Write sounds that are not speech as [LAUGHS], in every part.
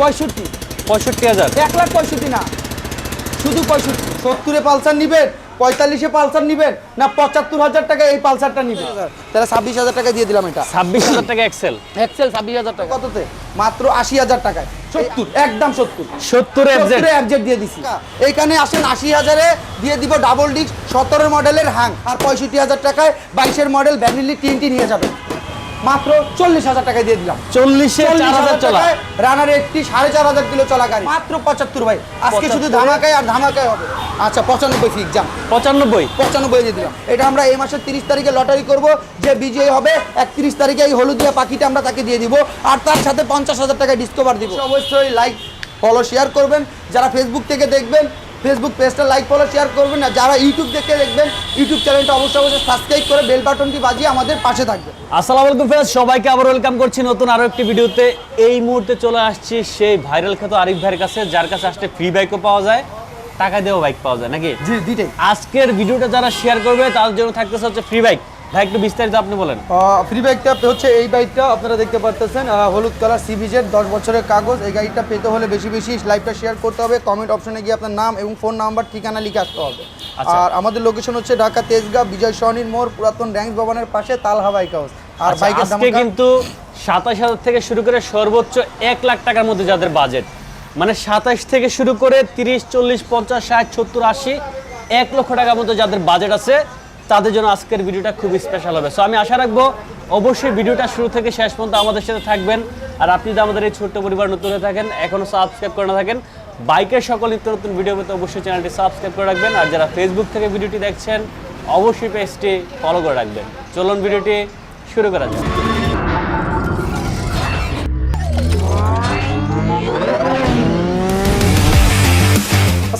পঁয়ষট্টি। পঁয়ষট্টি হাজার। এক লাখ পঁয়ষট্টি না। শুধু পঁয়ষট্টি। সত্তরে পালসার নিবেন পঁয়তাল্লিশে পালসার নিবেন না পঁচাত্তর হাজার টাকা এই পালসারটা নিবেন? তাহলে ছাব্বিশ হাজার টাকা দিয়ে দিলাম এটা। ছাব্বিশ হাজার টাকা এক্সেল এক্সেল ছাব্বিশ হাজার টাকা। কততে? মাত্র আশি হাজার টাকায়। সত্তর। একদম সত্তর। সত্তর অ্যাবজেক্ট দিয়ে দিছি। এইখানে আসেন আশি হাজারে দিয়ে দিব ডাবল ডিস্ক সতেরো মডেলের হাং আর পঁয়ষট্টি হাজার টাকায় বাইশের মডেল ভ্যানিলি টিএনটি নিয়ে যাবেন। মাত্র চল্লিশ হাজার টাকায় দিয়ে দিলাম। চল্লিশে চার হাজার চলা। রানার একটি সাড়ে চার হাজার কিলো চলা গাড়ি। মাত্র পঁচাত্তর ভাই। আজকে শুধু ধামাকায় আর ধামাকায় হবে। আচ্ছা পঁচানব্বই ফিক যাম পঁচানব্বই? পঁচানব্বই দিয়ে দিলাম। এটা আমরা এই মাসের তিরিশ তারিখে লটারি করব। যে বিজয়ী হবে একত্রিশ তারিখে এই হলুদিয়া পাখিটা আমরা তাকে দিয়ে দিব। আর তার সাথে পঞ্চাশ হাজার টাকা ডিসকভার দিব। অবশ্যই লাইক ফলো শেয়ার করবেন। যারা ফেসবুক থেকে দেখবেন ফেসবুক পেজটা লাইক ফলো শেয়ার করবেন না। যারা ইউটিউব দেখে দেখবেন ইউটিউব চ্যানেলটা অবশ্যই অবশ্যই সাবস্ক্রাইব করে বেল বাটনটি বাজিয়ে আমাদের পাশে থাকবেন আসসালামু আলাইকুম ফ্রেন্ডস সবাইকে আবার ওয়েলকাম করছি নতুন আরও একটি ভিডিওতে। এই মুহূর্তে চলে আসছি সেই ভাইরাল খ্যাত আরিফ ভাইয়ের কাছে যার কাছে আসলে ফ্রি বাইকও পাওয়া যায় টাকা দিয়েও বাইক পাওয়া যায় নাকি? জি দিটাই আজকের ভিডিওটা যারা শেয়ার করবে তাদের জন্য থাকতেছে হচ্ছে ফ্রি বাইক ভাই একটু বিস্তারিত আপনি বলেন। ফ্রি বাইকটা হচ্ছে এই বাইকটা আপনারা দেখতে পারতেছেন হলুদ কালার সিভিজের দশ বছরের কাগজ। এই গাড়িটা পেতে হলে বেশি বেশি লাইভটা শেয়ার করতে হবে। কমেন্ট অপশনে গিয়ে আপনার নাম এবং ফোন নাম্বার ঠিকানা লিখে আসতে হবে। আচ্ছা। আর আমাদের লোকেশন হচ্ছে ঢাকা তেজগাঁ বিজয় সরণির মোড় পুরাতন র্যাঙ্ক ভবনের পাশে তালহা বাইক হাউস আর আচ্ছা, বাইকের দাম কিন্তু সাতাশ হাজার থেকে শুরু করে সর্বোচ্চ এক লাখ টাকার মধ্যে যাদের বাজেট মানে সাতাশ থেকে শুরু করে তিরিশ চল্লিশ পঞ্চাশ ষাট সত্তর আশি এক লক্ষ টাকার মধ্যে যাদের বাজেট আছে তাদের জন্য আজকের ভিডিওটা খুব স্পেশাল হবে। সো আমি আশা রাখব অবশ্যই ভিডিওটা শুরু থেকে শেষ পর্যন্ত আমাদের সাথে থাকবেন। আর আপনি যদি আমাদের এই ছোট্ট পরিবার নতুন হয়ে থাকেন এখনও সাবস্ক্রাইব করে না থাকেন, বাইকের সকল নিত্য নতুন ভিডিও পেতে অবশ্যই চ্যানেলটি সাবস্ক্রাইব করে রাখবেন। আর যারা ফেসবুক থেকে ভিডিওটি দেখছেন, অবশ্যই পেজটি ফলো করে রাখবেন। চলুন ভিডিওটি শুরু করা যাক।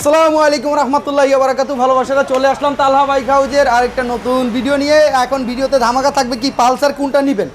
আসসালামু আলাইকুম রহমতুল্লাহ বারাকাতু ভালোবাসারা চলে আসলাম তালহা বাইক হাউজের আরেকটা নতুন ভিডিও নিয়ে। এখন ভিডিওতে ধামাকা থাকবে কি পালসার কোনটা নেবেন?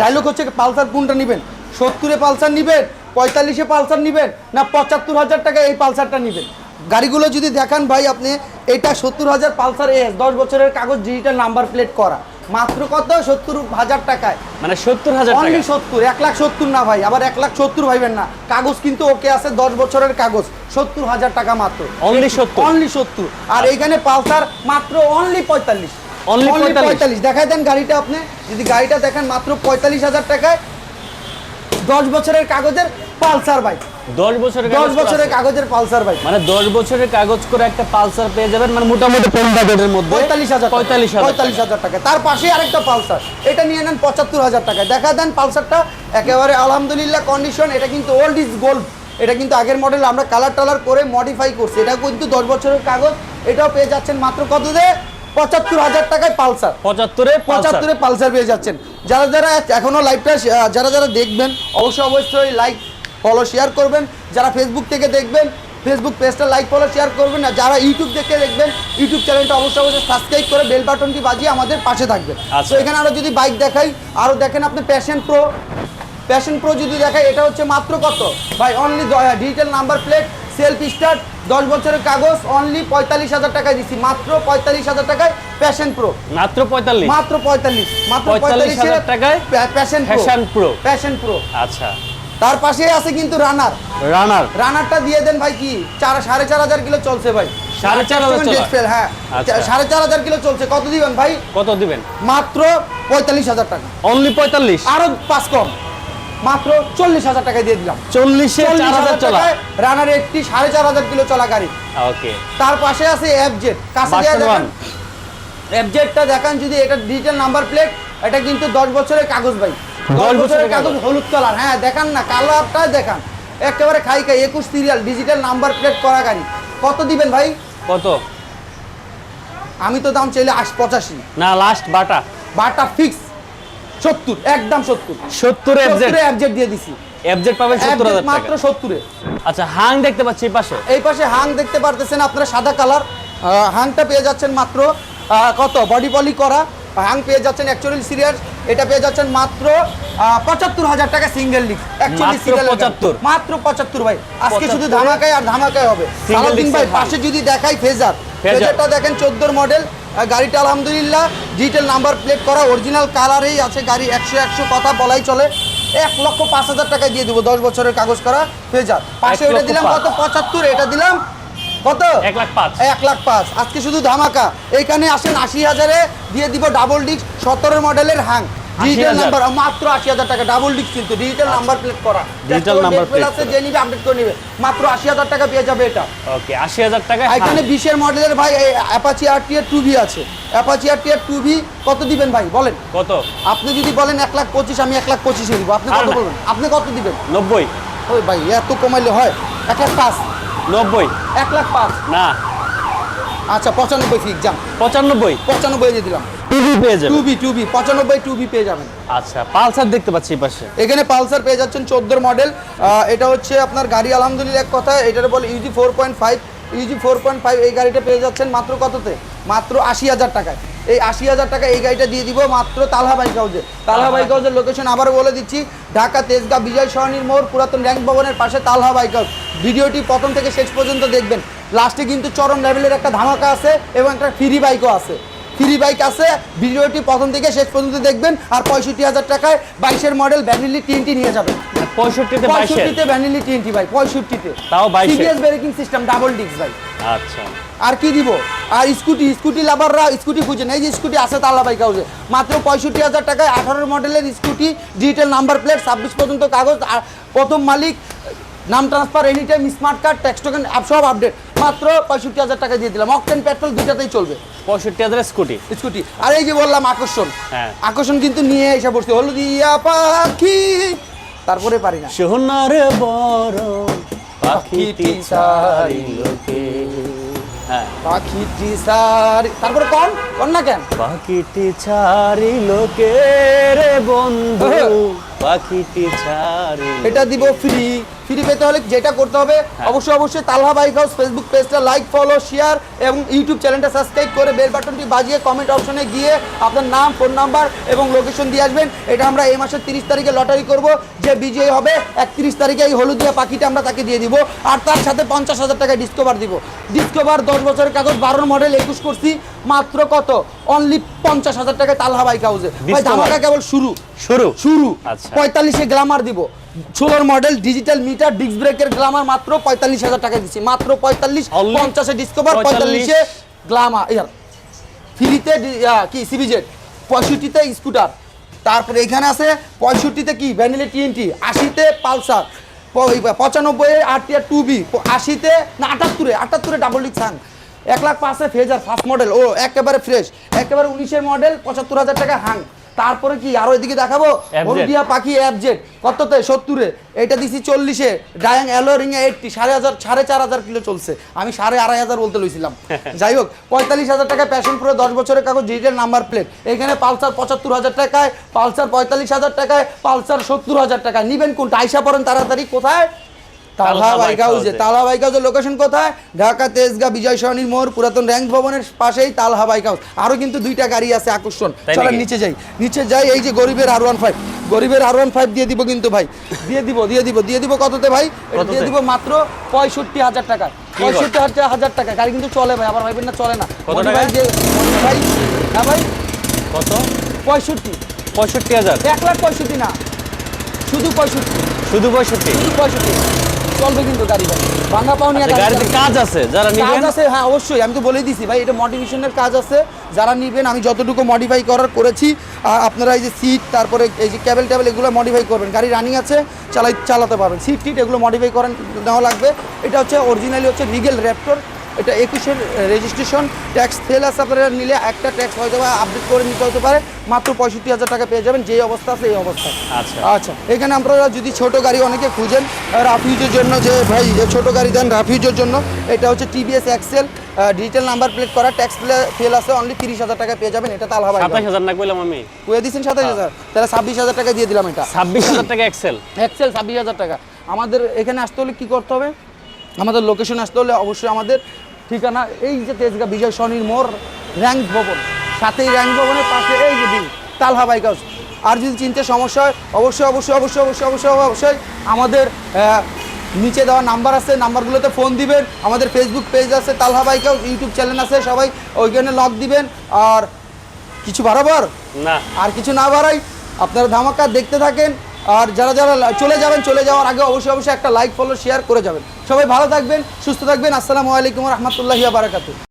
ডায়লগ হচ্ছে পালসার কোনটা নেবেন? সত্তরে পালসার নেবেন পঁয়তাল্লিশে পালসার নেবেন না পঁচাত্তর হাজার টাকা এই পালসারটা নেবেন? গাড়িগুলো যদি দেখান ভাই আপনি এটা সত্তর হাজার পালসার এস দশ বছরের কাগজ ডিজিটাল নাম্বার প্লেট করা। মাত্র কত? সত্তর হাজার টাকায়। মানে সত্তর হাজার অনলি সত্তর এক লাখ সত্তর না ভাই আবার এক লাখ সত্তর ভাইবেন না। কাগজ কিন্তু ওকে আছে দশ বছরের কাগজ সত্তর হাজার টাকা মাত্র। অনলি 70? অনলি সত্তর। আর এইখানে পালসার মাত্র অনলি পঁয়তাল্লিশ। 45? পঁয়তাল্লিশ। দেখাই দেন গাড়িটা আপনি। যদি গাড়িটা দেখেন মাত্র পঁয়তাল্লিশ হাজার টাকায় দশ বছরের কাগজের পালসার বাইক দশ বছরের দশ বছরের কাগজের পালসার বাইক মানে দশ বছরের কাগজ করে একটা পালসার পেয়ে যাবেন মানে মোটামুটি বাজেটের মধ্যে পঁয়তাল্লিশ হাজার পঁয়তাল্লিশ হাজার পঁয়তাল্লিশ হাজার টাকা। তার পাশে আরেকটা পালসার। এটা নিয়ে নেন পঁচাত্তর হাজার টাকা। দেখা দেন পালসারটা একেবারে আলহামদুলিল্লাহ কন্ডিশন এটা কিন্তু ওল্ড ইজ গোল্ড এটা কিন্তু আগের মডেল আমরা কালার টালার করে মডিফাই করছি। এটা কিন্তু দশ বছরের কাগজ। এটাও পেয়ে যাচ্ছেন মাত্র কত দিয়ে পঁচাত্তর হাজার টাকায় পালসার। পঁচাত্তরে পঁচাত্তরে পঁচাত্তরে পালসার পেয়ে যাচ্ছেন। যারা যারা এখনও লাইভটা যারা যারা দেখবেন অবশ্যই অবশ্যই লাইক ফলো শেয়ার করবেন। যারা ফেসবুক থেকে দেখবেন ফেসবুক পেজটা লাইক ফলো শেয়ার করবেন। না যারা ইউটিউব থেকে দেখবেন ইউটিউব চ্যানেলটা অবশ্যই অবশ্যই সাবস্ক্রাইব করে বেল বাটনটি বাজিয়ে আমাদের পাশে থাকবেন। আচ্ছা। তো এখানে আরও যদি বাইক দেখাই আরও দেখেন আপনি প্যাশন প্রো প্যাশন প্রো যদি দেখাই এটা হচ্ছে মাত্র কত? ভাই only digital number plate self start দশ বছরের কাগজ অনলি পঁয়তাল্লিশ হাজার টাকায় দিচ্ছি মাত্র পঁয়তাল্লিশ হাজার টাকায় প্যাশন প্রো মাত্র পঁয়তাল্লিশ? মাত্র পঁয়তাল্লিশ। মাত্র পঁয়তাল্লিশ হাজার টাকায় প্যাশন Pro। প্যাশন প্রো আচ্ছা। তার পাশে আছে কিন্তু রানার। রানার? রানারটা দিয়ে দেন ভাই কি? চার সাড়ে চার হাজার কিলো চলছে ভাই। সাড়ে চার হাজার হ্যাঁ। আচ্ছা। সাড়ে চার হাজার কিলো চলছে। কত দিবেন ভাই? কত দিবেন? মাত্র পঁয়তাল্লিশ হাজার টাকা। অনলি পঁয়তাল্লিশ? আরও পাঁচ কম। মাত্র চল্লিশ হাজার টাকায় দিয়ে দিলাম। চল্লিশে টাকায় রানার একটি সাড়ে চার হাজার কিলো চলা গাড়ি। ওকে। তার পাশে আছে এফজেড কাছে দিয়ে Version দেখেন। One। এফজেডটা দেখান যদি এটা ডিজিটাল নাম্বার প্লেট এটা কিন্তু দশ বছরের কাগজ ভাই। দশ বছরের বছরের কাগজ কাগজ। হলুদ কালার। হ্যাঁ দেখান না কালারটা দেখান। একেবারে খাই খাই একুশ সিরিয়াল ডিজিটাল নাম্বার প্লেট করা গাড়ি। কত দিবেন ভাই? কত? আমি তো দাম চাইলে আশ পঁচাশি। না লাস্ট বাটা। বারটা ফিক্স সত্তর একদম সত্তর। সত্তর দিয়ে দিছি। এফজেড পাবেন সত্তর হাজার মাত্র সত্তরে। আচ্ছা হাং দেখতে পাচ্ছি এই পাশে? এই এই পাশে হাং দেখতে পারতেছেন আপনারা সাদা কালার। হাংটা পেয়ে যাচ্ছেন মাত্র কত? বডি পলি করা। হাং পেয়ে যাচ্ছেন অ্যাকচুয়ালি সিরিয়াস এটা পেয়ে যাচ্ছেন মাত্র পঁচাত্তর হাজার টাকা সিঙ্গেল লিগ মাত্র 75 মাত্র পঁচাত্তর ভাই। আজকে শুধু 75 ধামাকায় আর ধামাকায় হবে। Disc ভাই পাশে যদি দেখাই ফেজার। ফেজার। ফেজারটা দেখেন চোদ্দোর মডেল গাড়িটা আলহামদুলিল্লাহ ডিজিটাল নাম্বার প্লেট করা অরিজিনাল কালারেই আছে গাড়ি একশো একশো কথা বলাই চলে। এক লক্ষ পাঁচ হাজার টাকায় দিয়ে দেবো দশ বছরের কাগজ করা ফেজার। পাশে এটা দিলাম কত? পঁচাত্তর এটা দিলাম কত? এক লাখ পাঁচ। এক লাখ পাঁচ। আজকে শুধু ধামাকা। এইখানে আসেন আশি হাজারে দিয়ে দিব ডাবল ডিস্ক সতেরো মডেলের হ্যাং ডিজিটাল 80,000 নাম্বার মাত্র আশি হাজার টাকা। ডাবল ডিস্ক কিন্তু ডিজিটাল নাম্বার প্লেট করা। আছে যে নিবে আপডেট নিবে। মাত্র আশি হাজার টাকা পেয়ে যাবে এটা। ওকে আশি হাজার টাকায় এখানে বিশের মডেলের ভাই অ্যাপাচি আর টি টু আছে। অ্যাপাচি আর টি টু কত দিবেন ভাই? বলেন। কত? আপনি যদি বলেন এক লাখ পঁচিশ আমি এক লাখ পঁচিশে দিব আপনি কত। বলবেন? আপনি কত দিবেন? নব্বই। ওই ভাই এত কমাইলে হয়। এক লাখ পাঁচ। নব্বই। এক লাখ পাঁচ। না। আচ্ছা পঁচানব্বই ফিক যান। পঁচানব্বই। পঁচানব্বই দিয়ে দিলাম। টিভি পেয়ে যাবে টু বি টু বি পঁচানব্বই টু বি পেয়ে যাবেন। আচ্ছা পালসার দেখতে পাচ্ছি পাশে। এখানে পালসার পেয়ে যাচ্ছেন চোদ্দোর মডেল। এটা হচ্ছে আপনার গাড়ি আলহামদুলিল্লাহ এক কথা এটার বলে UG four point five UG four point five এই গাড়িটা পেয়ে যাচ্ছেন মাত্র কততে? মাত্র আশি হাজার টাকায়। এই আশি হাজার টাকা এই গাড়িটা দিয়ে দিব মাত্র তালহা বাইক হাউসে তালহা বাইক হাউসের লোকেশন আবার বলে দিচ্ছি ঢাকা তেজগাঁ বিজয় সরণির মোড় পুরাতন র্যাঙ্ক ভবনের পাশে তালহা বাইক হাউস ভিডিওটি প্রথম থেকে শেষ পর্যন্ত দেখবেন। লাস্টে কিন্তু চরম লেভেলের একটা ধামাকা আছে এবং একটা ফ্রি বাইকও আছে। ফ্রি বাইক আছে। ভিডিওটি প্রথম থেকে শেষ পর্যন্ত দেখবেন আর পঁয়ষট্টি হাজার টাকায় বাইশের মডেল ভ্যানিলি টিএনটি নিয়ে যাবেন। পঁয়ষট্টিতে বাইশের? পঁয়ষট্টিতে ভ্যানিলি টিএনটি ভাই পঁয়ষট্টিতে। তাও 22 এর। ব্রেকিং সিস্টেম ডাবল ডিস্ক ভাই। আচ্ছা। আর কি দিব? আর স্কুটি স্কুটি লাভাররা স্কুটি খুঁজেন এই যে স্কুটি আছে তাল্লা বাইক হাউসে মাত্র পঁয়ষট্টি হাজার টাকায় আঠারো মডেলের স্কুটি ডিজিটাল নাম্বার প্লেট ছাব্বিশ পর্যন্ত কাগজ আর প্রথম মালিক নাম transfer any time smart card tax token সব আপডেট মাত্র পঁয়ষট্টি হাজার টাকা দিয়ে দিলাম। অকটেন পেট্রোল দুটাতেই চলবে। পঁয়ষট্টি হাজার স্কুটি স্কুটি আর এই যে বললাম আকর্ষণ। হ্যাঁ। আকর্ষণ কিন্তু নিয়ে এসে পড়ছে। হলদিয়া পাখি। তারপরে পারি না। সোনার বড় পাখিটি ছাড়িলোকে হ্যাঁ। পাখিটি সারি তারপরে কোন? কোন না কেন? পাখিটি ছাড়িলোকে রে বন্ধু। পাখিটি ছাড়ি এটা দিব ফ্রি ফ্রি পেতে হলে যেটা করতে হবে অবশ্যই অবশ্যই তালহা বাইক হাউস ফেসবুক পেজটা লাইক ফলো শেয়ার এবং ইউটিউব চ্যানেলটা সাবস্ক্রাইব করে বেল বাটনটি বাজিয়ে কমেন্ট অপশনে গিয়ে আপনার নাম ফোন নাম্বার এবং লোকেশন দিয়ে আসবেন। এটা আমরা এই মাসের তিরিশ তারিখে লটারি করব। যে বিজয়ী হবে একত্রিশ তারিখে এই হলুদিয়া পাখিটা আমরা তাকে দিয়ে দিব। আর তার সাথে পঞ্চাশ হাজার টাকা ডিসকভার দিব। ডিসকভার দশ বছরের কাগজ বারোর মডেল একুশ করছি মাত্র কত? অনলি পঞ্চাশ হাজার টাকায় তালহা বাইক হাউসে। ধামাকা কেবল শুরু। শুরু। শুরু। আচ্ছা। পঁয়তাল্লিশে গ্লামার দিব। ষোলোর মডেল ডিজিটাল মিটার ডিস্ক ব্রেকের গ্লামার মাত্র পঁয়তাল্লিশ হাজার টাকা দিচ্ছি। মাত্র পঁয়তাল্লিশ পঞ্চাশে ডিসকভার 45 পঁয়তাল্লিশে গ্লামার ফ্রিতে কি সিবিজেড পঁয়ষট্টিতে স্কুটার তারপরে এখানে আছে পঁয়ষট্টিতে কি? ভ্যানিলি টিএনটি আশিতে পালসার পঁচানব্বই আর টি আর টু বি আশিতে না আটাত্তরে আটাত্তরে ডাবল ডিক সাং এক লাখ পাঁচে ফেজার ফার্স্ট মডেল ও একেবারে ফ্রেশ একেবারে উনিশের মডেল পঁচাত্তর হাজার টাকা হাং তারপরে কি আরও এদিকে দেখাবো? হলদিয়া পাখি অ্যাপজেট কততে? সত্তরে। এটা দিছি চল্লিশে। ডায়াং অ্যালো রিংয়ে এইটটি সাড়ে হাজার সাড়ে চার হাজার কিলো চলছে। আমি সাড়ে আড়াই হাজার বলতে লইছিলাম। [LAUGHS] যাই হোক পঁয়তাল্লিশ হাজার টাকা প্যাশন প্রো দশ বছরের কাগজ ডিজিটাল নাম্বার প্লেট এখানে পালসার পঁচাত্তর হাজার টাকায় পালসার পঁয়তাল্লিশ হাজার টাকায় পালসার সত্তর হাজার টাকায়। নিবেন কোনটা? আইসা পড়েন তাড়াতাড়ি। কোথায়? তালহা বাইক হাউসে। তালহা বাইক হাউসের লোকেশন কোথায়? ঢাকা তেজগাঁ বিজয় সরণির মোড় পুরাতন র্যাঙ্ক ভবনের পাশেই তালহা বাইক হাউস আরও কিন্তু দুইটা গাড়ি আছে আকর্ষণ। তাই নিচে যাই। নিচে যাই এই যে গরিবের আর ওয়ান ফাইভ গরিবের আর ওয়ান ফাইভ দিয়ে দিব কিন্তু ভাই। দিয়ে দিব দিয়ে দিব দিয়ে দিব কততে ভাই? দিয়ে দিব মাত্র পঁয়ষট্টি হাজার টাকা। পঁয়ষট্টি হাজার হাজার টাকা। গাড়ি কিন্তু চলে ভাই আবার ভাইবেন না চলে না? ভাই ভাই। হ্যাঁ ভাই? কত? পঁয়ষট্টি। পঁয়ষট্টি হাজার? এক লাখ পঁয়ষট্টি না। শুধু পঁয়ষট্টি। শুধু পঁয়ষট্টি? শুধু পঁয়ষট্টি। চলবে কিন্তু গাড়ি ভাঙা পাও নিয়ে আচ্ছা, গাড়িতে কাজ আছে যারা কাজ আছে হ্যাঁ অবশ্যই আমি তো বলে দিছি ভাই এটা মডিফিকেশনের কাজ আছে। যারা নিবেন আমি যতটুকু মডিফাই করার করেছি আপনারা এই যে সিট তারপরে এই যে ক্যাবেল ট্যাবেল এগুলো মডিফাই করবেন। গাড়ি রানিং আছে চালাই চালাতে পারবেন। সিট টিট এগুলো মডিফাই করেন নেওয়া লাগবে। এটা হচ্ছে অরিজিনালি হচ্ছে রিগেল র্যাপটর এটা একুশের রেজিস্ট্রেশন ট্যাক্স ফেল আছে আপনারা নিলে একটা ট্যাক্স হয়তো বা আপডেট করে নিতে হতে পারে মাত্র পঁয়ষট্টি হাজার টাকা পেয়ে যাবেন যেই অবস্থা আছে এই অবস্থায় আচ্ছা। আচ্ছা এখানে আপনারা যদি ছোট গাড়ি অনেকে খুঁজেন রাফিউজের জন্য যে ভাই ছোট গাড়ি দেন রাফিউজের জন্য এটা হচ্ছে TVS Excel digital number plate করা ট্যাক্স ফেল আছে অনলি তিরিশ হাজার টাকা পেয়ে যাবেন এটা তাল হবে সাতাশ হাজার না কইলাম আমি? কুয়ে দিচ্ছেন সাতাশ হাজার তাহলে ছাব্বিশ হাজার টাকা দিয়ে দিলাম এটা। ছাব্বিশ হাজার টাকা এক্সেল এক্সেল ছাব্বিশ হাজার টাকা। আমাদের এখানে আসতে হলে কী করতে হবে? আমাদের লোকেশন আসতে হলে অবশ্যই আমাদের ঠিকানা এই যে তেজগা বিজয় সনির মোড় র্যাঙ্ক ভবন সাথেই র্যাঙ্ক ভবনের পাশে এই যে বিল তালহা বাইক হাউস আর যদি চিনতে সমস্যা হয় অবশ্যই অবশ্যই অবশ্যই অবশ্যই অবশ্যই অবশ্যই আমাদের নিচে দেওয়া নাম্বার আছে নাম্বারগুলোতে ফোন দিবেন। আমাদের ফেসবুক পেজ আছে Talha bike house YouTube channel আছে সবাই ওইখানে লক দিবেন। আর কিছু বাড়াবার? না। আর কিছু না বাড়াই আপনারা ধামাকা দেখতে থাকেন। আর যারা যারা চলে যাবেন, চলে যাওয়ার আগে অবশ্যই অবশ্যই একটা লাইক ফলো শেয়ার করে যাবেন। সবাই ভালো থাকবেন, সুস্থ থাকবেন। আসসালামু আলাইকুম রহমতুল্লাহ বারাকাতু